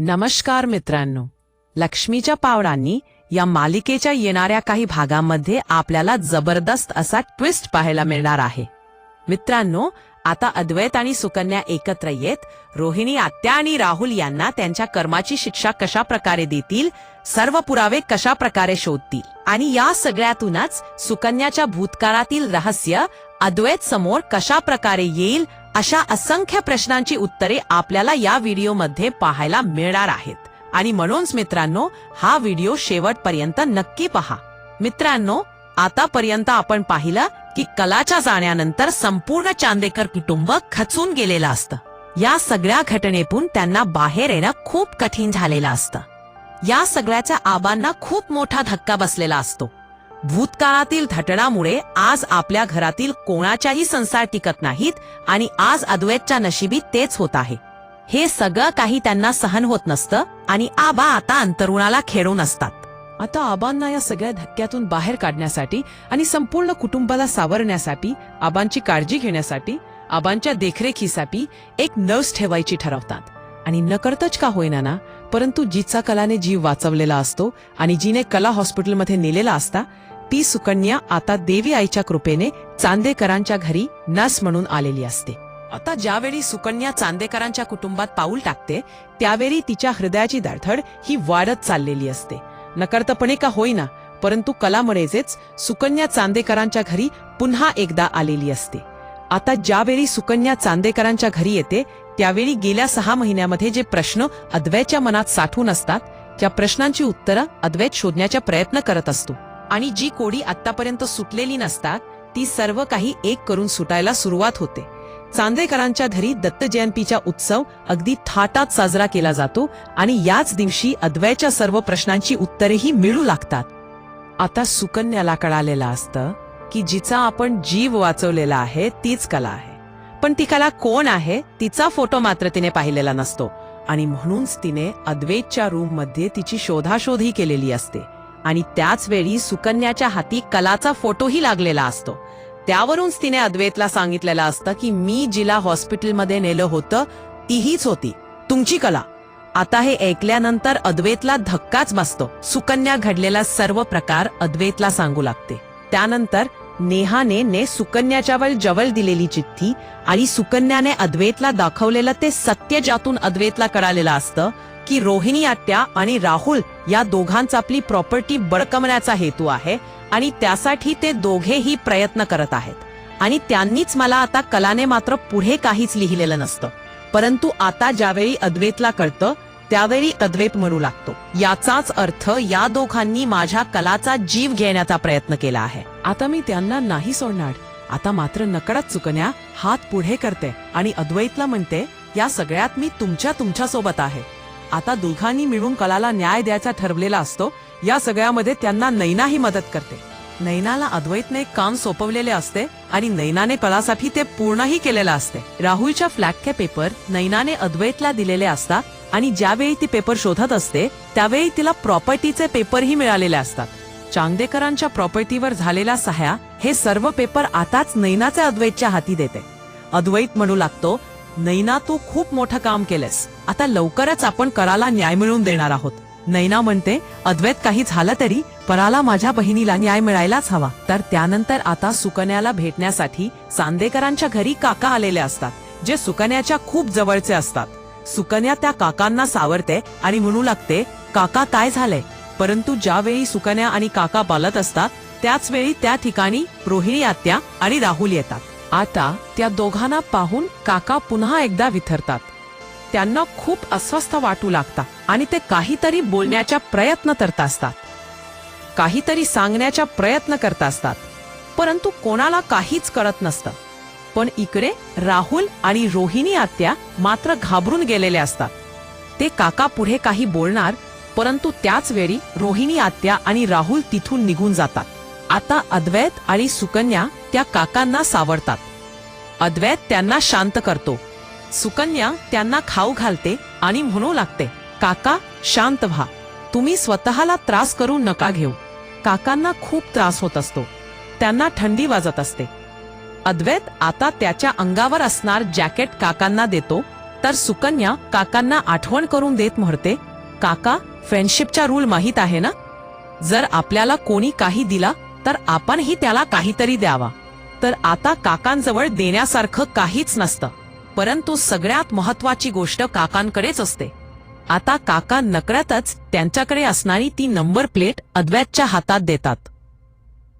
नमस्कार मित्रांनो. लक्ष्मीच्या पावडांनी या मालिकेच्या येणाऱ्या काही भागांमध्ये आपल्याला जबरदस्त असा ट्विस्ट पाहायला मिळणार आहे. मित्रांनो आता अद्वैत आणि सुकन्या एकत्र येत रोहिणी आत्या आणि राहुल यांना त्यांच्या कर्माची शिक्षा कशा प्रकारे देतील सर्व पुरावे कशा प्रकारे शोधतील आणि या सगळ्यातूनच सुकन्याच्या भूतकाळातील रहस्य अद्वैत समोर कशा प्रकारे येईल अशा असंख्य प्रश्नांची उत्तरे आपल्याला या व्हिडिओमध्ये पाहायला मिळणार आहेत. आणि म्हणूनच मित्रांनो हा व्हिडिओ शेवटपर्यंत नक्की पहा. मित्रांनो आतापर्यंत आपण पाहिलं की कलाच्या जाण्यानंतर संपूर्ण चांदेकर कुटुंब खचून गेलेलं असतं. या सगळ्या घटनेतून त्यांना बाहेर येणं खूप कठीण झालेलं असतं. या सगळ्याच्या आबांना खूप मोठा धक्का बसलेला असतो. भूतकाळातील धटणामुळे आज आपल्या घरातील कोणाच्याही संसार टिकत नाहीत आणि आज अद्वैतच्या नशिबी तेच होत आहे. हे सगळं काही त्यांना सहन होत नसतं आणि आबा आता अंतरुणाला खेळून असतात. आता आबांना या सगळ्या धक्क्यातून बाहेर काढण्यासाठी आणि संपूर्ण कुटुंबाला सावरण्यासाठी आबांची काळजी घेण्यासाठी आबांच्या देखरेखीसाठी एक नर्स ठेवायची ठरवतात. आणि नकळतच का होईना ना परंतु जिचा कलाने जीव वाचवलेला असतो आणि जिने कला हॉस्पिटलमध्ये नेलेला असता ती सुकन्या आता देवी आईच्या कृपेने चांदेकरांच्या घरी नस म्हणून आलेली असते. आता ज्यावेळी सुकन्या चांदेकरांच्या कुटुंबात पाऊल टाकते त्यावेळी तिच्या हृदयाची धडधड ही वाढत चाललेली असते. नकर्तपणे का होईना परंतु कलामुळेच सुकन्या चांदेकरांच्या घरी पुन्हा एकदा आलेली असते. आता ज्यावेळी सुकन्या चांदेकरांच्या घरी येते त्यावेळी गेल्या सहा महिन्यामध्ये जे प्रश्न अद्वैतच्या मनात साठून असतात त्या प्रश्नांची उत्तरं अद्वैत शोधण्याचा प्रयत्न करत असतो. आणि जी कोडी आतापर्यंत सुटलेली नसतात ती सर्व काही एक करून सुटायला सुरुवात होते. चांदेकरांच्या घरी दत्त जयंतीचा उत्सव अगदी थाटात साजरा केला जातो आणि याच दिवशी अद्वैच्या सर्व प्रश्नांची उत्तरेही मिळू लागतात. आता सुकन्याला कळालेलं असतं की जिचा आपण जीव वाचवलेला आहे तीच कला आहे. पण ती कला कोण आहे तिचा फोटो मात्र तिने पाहिलेला नसतो. आणि म्हणूनच तिने अद्वैतच्या रूममध्ये तिची शोधाशोधी केलेली असते. आणि त्याच वेळी सुकन्याच्या हाती कलाचा फोटोही लागलेला असतो. त्यावरूनच तिने अद्वैतला सांगितलेलं असतं की मी जिला हॉस्पिटलमध्ये नेलं होतं तीहीच होती. तुमची कला. आता हे ऐकल्यानंतर अद्वैतला धक्काच बसतो. सुकन्या घडलेला सर्व प्रकार अद्वैतला सांगू लागते. त्यानंतर नेहाने ने सुकन्याच्यावर जवळ दिलेली चिठ्ठी आणि सुकन्याने अद्वैतला दाखवलेलं ते सत्य ज्यातून अद्वैतला कळालेलं असतं की रोहिणी आत्या आणि राहुल या दोघांचा आपली प्रॉपर्टी बळकवण्याचा हेतू आहे आणि त्यासाठी ते दोघेही प्रयत्न करत आहेत. आणि त्यांनीच मला आता कलाने मात्र पुढे काहीच लिहिलेलं नसतं. परंतु आता ज्यावेळी अद्वैतला कळतं त्यावेळी अद्वैत म्हणू लागतो. याचाच अर्थ या दोघांनी माझ्या कलाचा जीव घेण्याचा प्रयत्न केला आहे. आता मी त्यांना नाही सोडणार. आता मात्र नकळत चुकण्या हात पुढे करते आणि अद्वैतला म्हणते या सगळ्यात मी तुमच्या तुमच्यासोबत आहे. आता दोघांनी मिळून कलाला न्याय द्यायचा ठरवलेला असतो या सगळ्यामध्ये त्यांना नैनाही मदत करते. नैनाला अद्वैतने काम सोपवलेले असते आणि नैनाने कलासाठी ते पूर्णही केलेलं असते. राहुलच्या फ्लॅटचे पेपर नैनाने अद्वैतला दिलेले असतात आणि ज्यावेळी ती पेपर शोधत असते त्यावेळी तिला प्रॉपर्टीचे पेपरही मिळालेले असतात. चांदेकरांच्या प्रॉपर्टीवर झालेला सह्या हे सर्व पेपर आताच नैनाचे अद्वैतच्या हाती देते. अद्वैत म्हणू लागतो नैना तू खूप मोठं काम केलंस. आता लवकरच आपण कराला न्याय मिळवून देणार आहोत. नैना म्हणते अद्वैत काही झालं तरी पराला माझ्या बहिणीला न्याय मिळायलाच हवा. तर त्यानंतर आता सुकन्याला भेटण्यासाठी चांदेकरांच्या घरी काका आलेले असतात जे सुकन्याच्या खूप जवळचे असतात. सुकन्या त्या काकांना सावरते आणि म्हणू लागते काका काय झालंय? परंतु ज्यावेळी सुकन्या आणि काका बालत असतात त्याच वेळी त्या ठिकाणी रोहिणी आत्या आणि राहुल येतात. आता त्या दोघांना पाहून काका पुन्हा एकदा विथरतात. त्यांना खूप अस्वस्थ वाटू लागतात आणि ते काहीतरी बोलण्याचा प्रयत्न करत असतात. काहीतरी सांगण्याचा प्रयत्न करत असतात. परंतु कोणाला काहीच कळत नसतं. पण इकडे राहुल आणि रोहिणी आत्या मात्र घाबरून गेलेले असतात. ते काका पुढे काही बोलणार परंतु त्याच वेळी रोहिणी आत्या आणि राहुल तिथून निघून जातात. आता अद्वैत आणि सुकन्या त्या काकांना सावरतात. अद्वैत त्यांना शांत करतो. सुकन्या त्यांना खाऊ घालते आणि म्हणू लागते काका शांत व्हा. तुम्ही स्वतःला त्रास करू नका घेऊ. काकांना खूप त्रास होत असतो. त्यांना थंडी वाजत असते. अद्वैत आता त्याच्या अंगावर असणार जॅकेट काकांना देतो तर सुकन्या काकांना आठवण करून देत म्हणते काका फ्रेंडशिपचा रूल माहीत आहे ना? जर आपल्याला कोणी काही दिला तर आपणही त्याला काहीतरी द्यावा. तर आता काकांजवळ देण्यासारखं काहीच नसतं परंतु सगळ्यात महत्वाची गोष्ट काकांकडेच असते. आता काका नकळतच त्यांच्याकडे असणारी ती नंबर प्लेट अद्वैतच्या हातात देतात.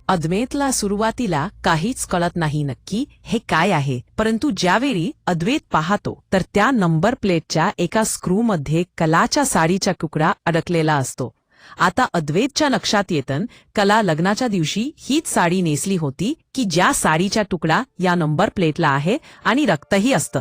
अद्वैतला सुरुवातीला काहीच कळत नाही नक्की हे काय आहे परंतु ज्यावेळी अद्वैत पाहतो तर त्या नंबर प्लेटच्या एका स्क्रूमध्ये कलाच्या साडीचा तुकडा अडकलेला असतो. आता अद्वैतच्या लक्षात येतन कला लग्नाच्या दिवशी हीच साडी नेसली होती की ज्या साडीचा तुकडा या नंबर प्लेटला आहे आणि रक्तही असतं.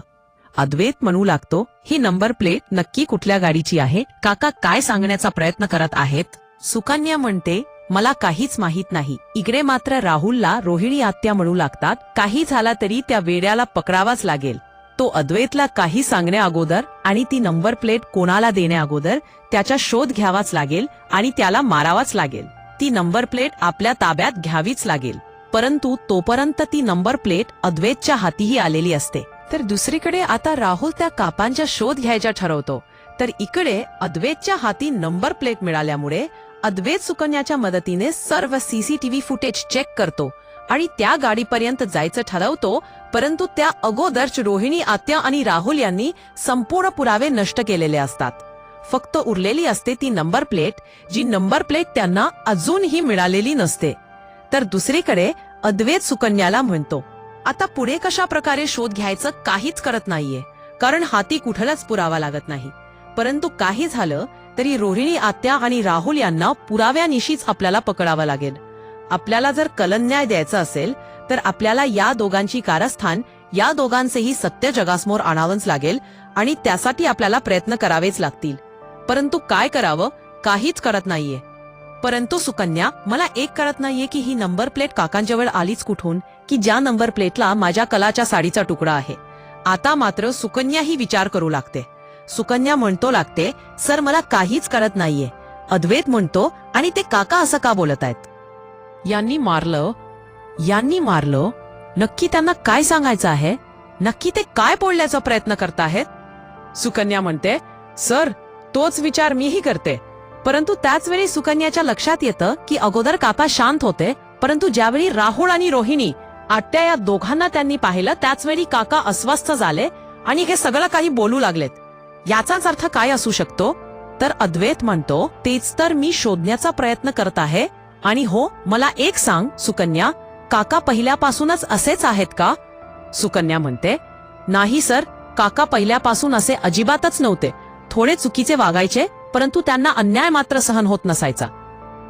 अद्वैत म्हणू लागतो ही नंबर प्लेट नक्की कुठल्या गाडीची आहे? काका काय सांगण्याचा प्रयत्न करत आहेत? सुकन्या म्हणते मला काहीच माहीत नाही. इकडे मात्र राहुलला रोहिणी आत्या म्हणू लागतात. काही झाला तरी त्या वेड्याला पकडावाच लागेल. तो अद्वैतला काही सांगण्या अगोदर आणि ती नंबर प्लेट कोणाला देण्या अगोदर त्याचा शोध घ्यावाच लागेल आणि त्याला मारावाच लागेल. ती नंबर प्लेट आपल्या ताब्यात घ्यावीच लागेल. परंतु तोपर्यंत ती नंबर प्लेट अद्वैतच्या हातीही आलेली असते. तर दुसरीकडे आता राहुल त्या कापांचा शोध घ्यायचा ठरवतो. तर इकडे अद्वैतच्या हाती नंबर प्लेट मिळाल्यामुळे अद्वैत सुकन्याच्या मदतीने सर्व सीसीटीव्ही फुटेज चेक करतो आणि त्या गाडीपर्यंत जायचं ठरवतो परंतु त्या अगोदरच रोहिणी आत्या आणि राहुल यांनी संपूर्ण पुरावे नष्ट केलेले असतात. फक्त उरलेली असते ती नंबर प्लेट जी नंबर प्लेट त्यांना अजूनही मिळालेली नसते. तर दुसरीकडे अद्वैत सुकन्याला म्हणतो आता पुढे कशा प्रकारे शोध घ्यायचं काहीच करत नाहीये कारण हाती कुठलाच पुरावा लागत नाही. परंतु काही झालं तरी रोहिणी आत्या आणि राहुल यांना पुराव्यानिशीच आपल्याला पकडावं लागेल. आपल्याला जर कलन्याय द्यायचा असेल तर आपल्याला या दोघांची कारस्थान या दोघांचेही सत्य जगासमोर आणावंच लागेल आणि त्यासाठी आपल्याला प्रयत्न करावेच लागतील. परंतु काय करावं काहीच करत नाहीये. परंतु सुकन्या मला एक कळत नाहीये की ही नंबर प्लेट काकांजवळ आलीच कुठून की ज्या नंबर प्लेटला माझ्या कलाच्या साडीचा तुकडा आहे. आता मात्र सुकन्या ही विचार करू लागते. सुकन्या म्हणतो लागते सर मला काहीच कळत नाहीये. अद्वैत म्हणतो आणि ते काका असं का बोलत आहेत? यांनी मारलं यांनी मारलं. नक्की त्यांना काय सांगायचं आहे? नक्की ते काय बोलण्याचा प्रयत्न करताहेत सुकन्या म्हणते सर तोच विचार मीही करते. परंतु त्याच वेळी सुकन्याच्या लक्षात येतं की अगोदर काका शांत होते परंतु ज्यावेळी राहुल आणि रोहिणी आट्या या दोघांना त्यांनी पाहिलं त्याचवेळी काका अस्वस्थ झाले आणि हे सगळं काही बोलू लागलेत. याचाच अर्थ काय असू शकतो? तर अद्वैत म्हणतो तेच तर मी शोधण्याचा प्रयत्न करत आहे. आणि हो मला एक सांग सुकन्या काका पहिल्यापासूनच असेच आहेत का? सुकन्या म्हणते नाही सर काका पहिल्यापासून असे अजिबातच नव्हते. थोडे चुकीचे वागायचे परंतु त्यांना अन्याय मात्र सहन होत नसायचा.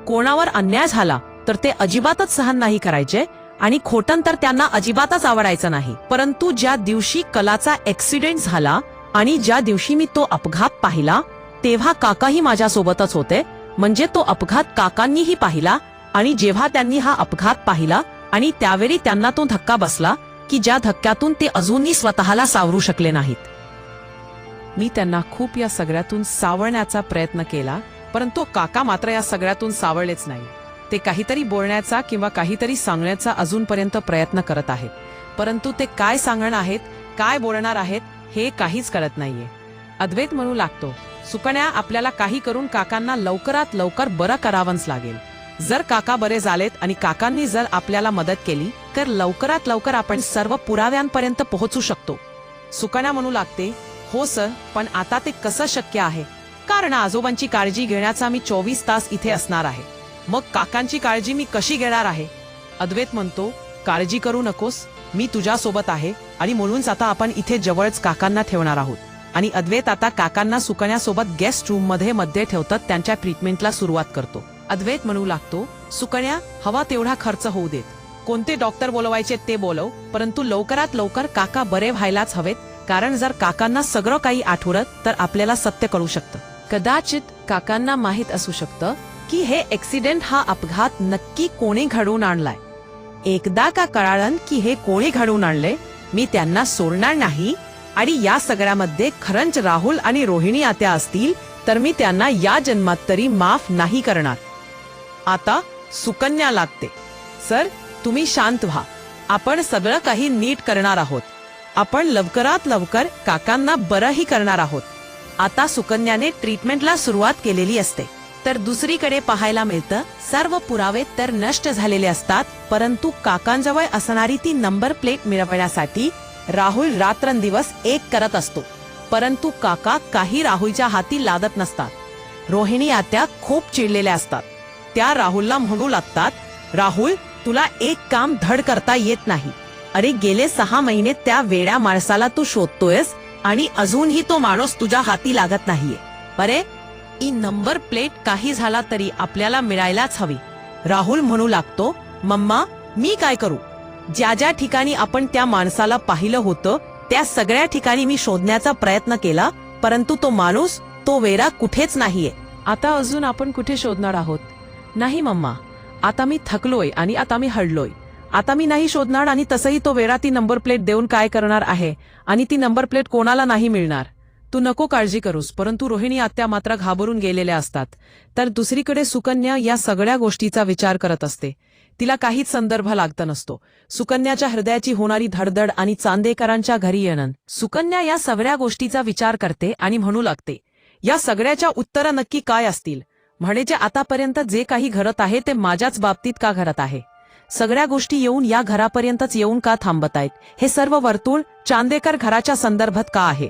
कोणावर अन्याय झाला तर ते अजिबातच सहन नाही करायचे आणि खोटन तर त्यांना अजिबातच आवडायचं नाही. परंतु ज्या दिवशी कलाचा ऍक्सिडेंट झाला आणि ज्या दिवशी मी तो अपघात पाहिला तेव्हा काकाही माझ्यासोबतच होते. म्हणजे तो अपघात काकांनीही पाहिला आणि जेव्हा त्यांनी हा अपघात पाहिला आणि त्यावेळी त्यांना तो धक्का बसला की ज्या धक्क्यातून ते अजूनही स्वतःला सावरू शकले नाहीत. मी त्यांना खूप या सगळ्यातून सावरण्याचा प्रयत्न केला परंतु काका मात्र या सगळ्यातून सावरलेच नाही. ते काहीतरी बोलण्याचा किंवा काहीतरी सांगण्याचा अजूनपर्यंत प्रयत्न करत आहेत. परंतु ते काय सांगणार आहेत काय बोलणार आहेत हे काहीच कळत नाहीये. अद्वैत म्हणू लागतो सुकण्या आपल्याला काही करून काकांना लवकरात लवकर बरं करावंच लागेल. जर काका बरे झालेत आणि काकांनी जर आपल्याला मदत केली तर लवकरात लवकर आपण सर्व पुराव्यांपर्यंत पोहोचू शकतो. सुकण्या म्हणू लागते हो सर पण आता ते कसं शक्य आहे? कारण आजोबांची काळजी घेण्याचा मी चोवीस तास इथे असणार आहे. मग काकांची काळजी मी कशी घेणार आहे? अद्वैत म्हणतो काळजी करू नकोस. मी तुझ्या सोबत आहे आणि म्हणूनच आता आपण इथे जवळच काकांना ठेवणार आहोत. आणि अद्वैत आता काकांना सुकण्यासोबत गेस्ट रूममध्ये मध्ये ठेवतात त्यांच्या ट्रीटमेंटला सुरुवात करतो. अद्वैत म्हणू लागतो सुकण्या हवा तेवढा खर्च होऊ देत. कोणते डॉक्टर बोलवायचे ते बोलव परंतु लवकरात लवकर काका बरे व्हायलाच हवेत कारण जर काकांना सगळं काही आठवत तर आपल्याला सत्य कळू शकतं. कदाचित काकांना माहीत असू शकतं की हे ऍक्सिडेंट हा अपघात नक्की कोणी घडवून आणलाय. एकदा का कळालं की हे कोणी घडवून आणले? मी त्यांना सोडणार नाही. आणि या सगळ्यामध्ये खरंच राहुल आणि रोहिणी आत्या असतील तर मी त्यांना या जन्मात तरी माफ नाही करणार. आता सुकन्या लागते. सर तुम्ही शांत व्हा. आपण सगळं काही नीट करणार आहोत. आपण लवकरात लवकर काकांना बरंही करणार आहोत. आता सुकन्याने ट्रीटमेंटला सुरुवात केलेली असते. तर दुसरीकडे पाहायला मिळतं सर्व पुरावे तर नष्ट झालेले असतात परंतु काकांजवळ असणारी ती नंबर प्लेट मिळवण्यासाठी राहुल रात्रंदिवस एक करत असतो. परंतु काका काही राहुलच्या हाती लादत नसतात. रोहिणी आत्या खूप चिडलेल्या असतात. त्या राहुलला म्हणू लागतात राहुल तुला एक काम धड करता येत नाही. अरे गेले सहा महिने त्या वेड्या माणसाला तू शोधतोयस आणि अजूनही तो माणूस तुझ्या हाती लागत नाहीये. अरे ही नंबर प्लेट काही झाला तरी आपल्याला मिळायलाच हवी. राहुल म्हणू लागतो मम्मा मी काय करू? ज्या ज्या ठिकाणी आपण त्या माणसाला पाहिलं होतं त्या सगळ्या ठिकाणी मी शोधण्याचा प्रयत्न केला परंतु तो माणूस तो वेरा कुठेच नाहीये. आता अजून आपण कुठे शोधणार आहोत? नाही मम्मा. आता मी थकलोय आणि आता मी हडलोय. आता मी नाही शोधणार आणि तसंही तो वेळा ती नंबर प्लेट देऊन काय करणार आहे आणि ती नंबर प्लेट कोणाला नाही मिळणार. तू नको काळजी करूस परंतु रोहिणी आत्या मात्र घाबरून गेलेल्या असतात. तर दुसरीकडे सुकन्या या सगळ्या गोष्टीचा विचार करत असते. तिला काहीच संदर्भ लागत नसतो. सुकन्याच्या हृदयाची होणारी धडधड आणि चांदेकरांच्या घरी येणं. सुकन्या या सगळ्या गोष्टीचा विचार करते आणि म्हणू लागते या सगळ्याच्या उत्तरं नक्की काय असतील? म्हणजे आतापर्यंत जे काही घडत आहे ते माझ्याच बाबतीत का घडत आहे? सगळ्या गोष्टी येऊन या घरापर्यंतच येऊन का थांबत आहेत हे सर्व वर्तुळ चांदेकर घराच्या संदर्भात का आहे?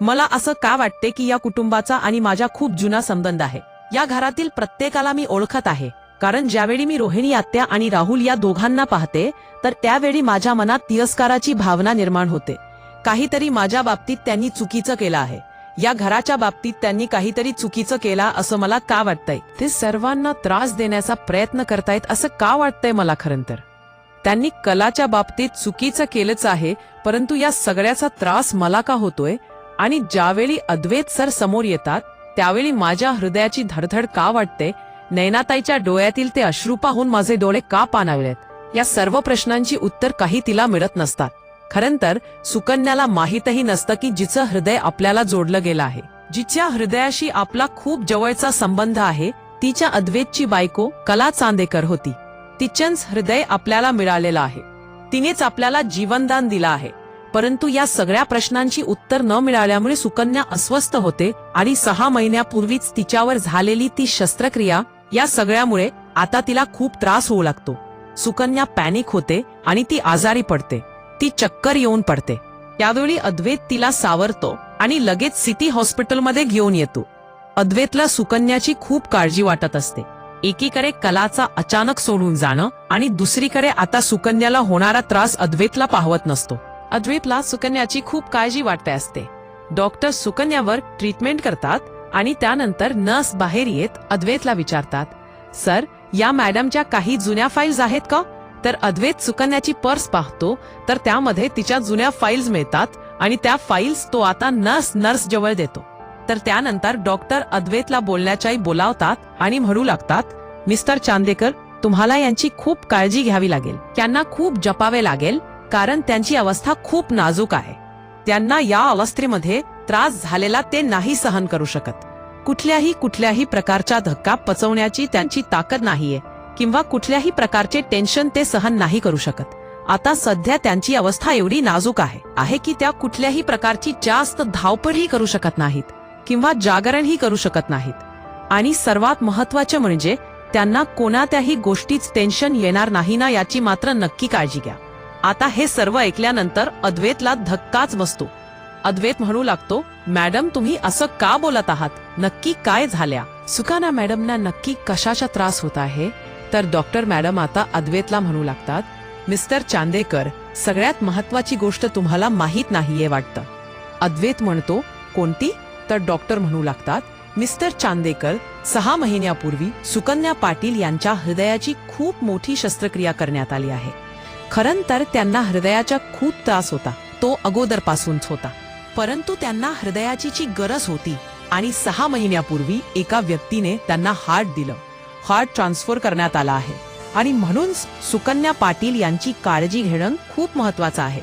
मला असं का वाटते की या कुटुंबाचा आणि माझ्या खूप जुना संबंध आहे? या घरातील प्रत्येकाला मी ओळखत आहे. कारण ज्यावेळी मी रोहिणी आत्या आणि राहुल या दोघांना पाहते तर त्यावेळी माझ्या मनात तिरस्काराची भावना निर्माण होते. काहीतरी माझ्या बाबतीत त्यांनी चुकीचं केलं आहे. या घराच्या बाबतीत त्यांनी काहीतरी चुकीचं केला असं मला का वाटतंय? ते सर्वांना त्रास देण्याचा प्रयत्न करतायत असं का वाटतंय मला खरं तर? त्यांनी कलाच्या बाबतीत चुकीचं केलंच आहे परंतु या सगळ्याचा त्रास मला का होतोय? आणि ज्यावेळी अद्वैत सर समोर येतात त्यावेळी माझ्या हृदयाची धडधड का वाटते? नैनाताईच्या डोळ्यातील ते अश्रू पाहून माझे डोळे का पाणावलेत या सर्व प्रश्नांची उत्तर काही तिला मिळत नसतात. खरं तर सुकन्याला माहीतही नसतं की जिचं हृदय आपल्याला जोडलं गेलं आहे. जिच्या हृदयाशी आपला खूप जवळचा संबंध आहे तिच्या अद्वैतची बायको कला चांदेकर होती. तिचंच हृदय आपल्याला मिळालेलं आहे. तिनेच आपल्याला जीवनदान दिलं आहे. परंतु या सगळ्या प्रश्नांची उत्तर न मिळाल्यामुळे सुकन्या अस्वस्थ होते आणि सहा महिन्यापूर्वीच तिच्यावर झालेली ती शस्त्रक्रिया या सगळ्यामुळे आता तिला खूप त्रास होऊ लागतो. सुकन्या पॅनिक होते आणि ती आजारी पडते. ती चक्कर येऊन पडते. त्यावेळी अद्वैत तिला सावरतो आणि लगेच सिटी हॉस्पिटलमध्ये घेऊन येतो. अद्वैतला सुकन्याची खूप काळजी वाटत असते. एकीकडे कलाचा अचानक सोडून जाणं आणि दुसरीकडे आता सुकन्याला होणारा त्रास अद्वैतला पाहवत नसतो. अद्वैतला सुकन्याची खूप काळजी वाटते असते. डॉक्टर सुकन्यावर ट्रीटमेंट करतात आणि त्यानंतर नर्स बाहेर येत अद्वैतला विचारतात सर या मॅडमच्या काही जुन्या फाईल्स आहेत का? तर अद्वैत सुकन्याची पर्स पाहतो तर त्यामध्ये तिच्या जुन्या फाईल्स मिळतात आणि त्या फाईल्स तो आता नर्स नर्स जवळ देतो. तर त्यानंतर डॉक्टर अद्वैतला बोलण्याच्याही बोलावतात आणि म्हणू लागतात मिस्टर चांदेकर तुम्हाला यांची खूप काळजी घ्यावी लागेल. त्यांना खूप जपावे लागेल कारण त्यांची अवस्था खूप नाजूक आहे. त्यांना या अवस्थेमध्ये त्रास झालेला ते नाही सहन करू शकत. कुठल्याही कुठल्याही प्रकारचा धक्का पचवण्याची त्यांची ताकद नाहीये किंवा कुठल्याही प्रकारचे टेन्शन ते सहन नाही करू शकत. आता सध्या त्यांची अवस्था एवढी नाजूक आहे आहे की त्या कुठल्याही प्रकारची जास्त धावपळही करू शकत नाहीत किंवा जागरणही करू शकत नाहीत. आणि सर्वात महत्त्वाचे म्हणजे त्यांना कोणात्याही गोष्टीच टेन्शन येणार नाही ना याची मात्र नक्की काळजी घ्या. आता हे सर्व ऐकल्यानंतर अद्वैतला धक्काच बसतो. अद्वैत म्हणू लागतो मॅडम तुम्ही असं का बोलत आहात? नक्की काय झाल्या? सुकाना मॅडमना नक्की कशाचा त्रास होत आहे? तर डॉक्टर मॅडम आता अद्वैतला म्हणू लागतात मिस्टर चांदेकर सगळ्यात महत्वाची गोष्ट तुम्हाला माहीत नाहीये वाटतं. अद्वैत म्हणतो कोणती? तर डॉक्टर म्हणू लागतात मिस्टर चांदेकर सहा महिन्यापूर्वी सुकन्या पाटील यांच्या हृदयाची खूप मोठी शस्त्रक्रिया करण्यात आली आहे. खरं तर त्यांना हृदयाचा खूप त्रास होता. तो अगोदरपासूनच होता. परंतु त्यांना हृदयाची जी गरज होती आणि सहा महिन्यापूर्वी एका व्यक्तीने त्यांना हार्ट दिलं. हार्ट ट्रान्सफर करण्यात आला आहे. आणि म्हणून सुकन्या पाटील यांची काळजी घेणं खूप महत्वाचं आहे.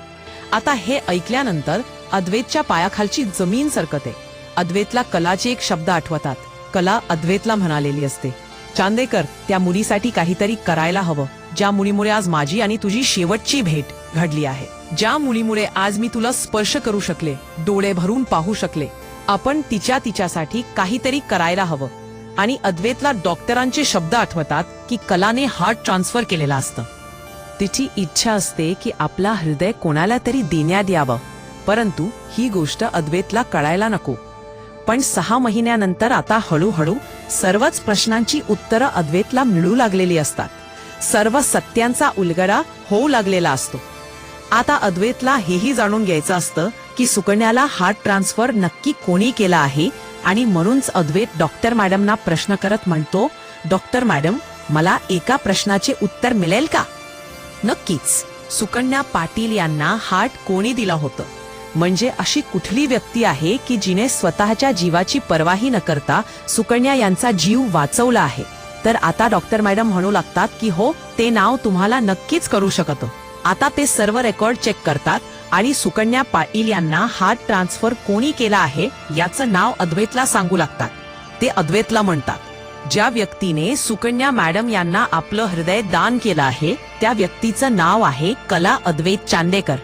आता हे ऐकल्यानंतर अद्वैतच्या पायाखालची जमीन सरकते. अद्वैतला कलाचे एक शब्द आठवतात. कला अद्वैतला म्हणालेली असते. चांदेकर त्या मुलीसाठी काहीतरी करायला हवं. ज्या मुलीमुळे आज माझी आणि तुझी शेवटची भेट घडली आहे. ज्या मुलीमुळे आज मी तुला स्पर्श करू शकले डोळे भरून पाहू शकले आपण तिच्या तिच्यासाठी काहीतरी करायला हवं आणि अद्वैतला डॉक्टरांचे शब्द आठवतात की कलाने हार्ट ट्रान्सफर केलेला असतं. तिची इच्छा असते की आपला हृदय कोणाला तरी देण्यात यावं परंतु ही गोष्ट अद्वैतला कळायला नको. पण सहा महिन्यानंतर आता हळूहळू सर्वच प्रश्नांची उत्तरं अद्वैतला मिळू लागलेली असतात. सर्व सत्यांचा उलगडा होऊ लागलेला असतो. आता अद्वैतला हेही जाणून घ्यायचं असतं की सुकन्याला हार्ट ट्रान्सफर नक्की कोणी केला आहे आणि म्हणूनच अद्वैत डॉक्टर मॅडमना प्रश्न करत म्हणतो डॉक्टर मॅडम मला एका प्रश्नाचे उत्तर मिळेल का? नक्कीच सुकन्या पाटील यांना हार्ट कोणी दिला होतं? म्हणजे अशी कुठली व्यक्ती आहे की जिने स्वतःच्या जीवाची पर्वाही न करता सुकन्या यांचा जीव वाचवला आहे? तर आता डॉक्टर मॅडम म्हणू लागतात की हो ते नाव तुम्हाला नक्कीच करू शकतं. आता ते सर्व रेकॉर्ड चेक करतात आणि सुकन्या पाटील यांना हार्ट ट्रान्सफर कोणी केला आहे याचं नाव अद्वैतला सांगू लागतात. ते अद्वैतला म्हणतात ज्या व्यक्तीने सुकन्या मॅडम यांना आपलं हृदय दान केलं आहे त्या व्यक्तीचं नाव आहे कला अद्वैत चांदेकर.